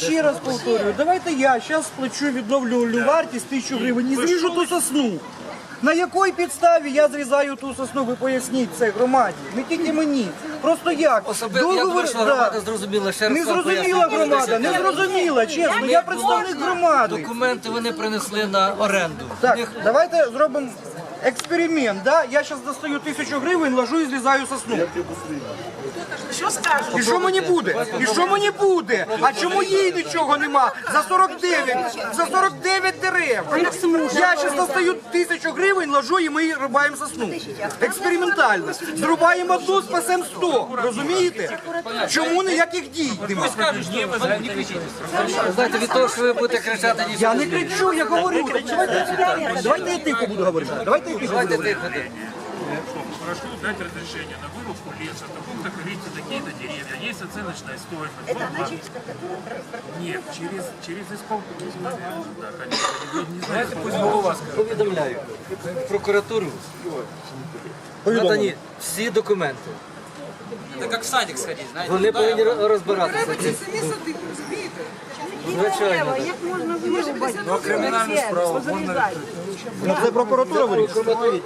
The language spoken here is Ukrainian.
Ще раз повторюю, давайте я зараз сплачу відновлювальну вартість тисячу гривень і зріжу ту сосну. На якій підставі я зрізаю ту сосну, ви поясніть це громаді. Не тільки мені. Просто як? Особливо, я думаю, що да. громада зрозуміла ще раз. Не вам зрозуміла поясню. громада, не зрозуміла, чесно. Я представник громади. Документи вони принесли на оренду. Так, давайте зробимо експеримент. Да? Я зараз достаю тисячу гривень, ложу і злізаю сосну. Що скажуть? І що мені буде? І що мені буде? А чому їй нічого нема? За 49, за 49 дерев. Я зараз достаю тисячу ложу і ми рубаємо сосну. Експериментально. Зрубаємо одну, спасемо 100. Розумієте? Чому ніяких дій немає? Знаєте, від того, що ви будете кричати, ні. Я не кричу, я говорю. Давайте, давайте я тихо буду говорити. Давайте я тихо буду говорити. Прошу дать разрешение на вырубку леса, таком-то количестве такие-то деревья. Есть оценочная стоимость. Вот вам- Нет, через, через исполком. Да, конечно. Не знаю, пусть голова Повідомляю. В прокуратуру надані всі документи. Это как в садик сходить, знаете. Вони повинні ро- розбиратися. Самі сади, розумієте? Звичайно. Як можна вирубати? Ну, кримінальну справу можна Ну, Це прокуратура вирішує.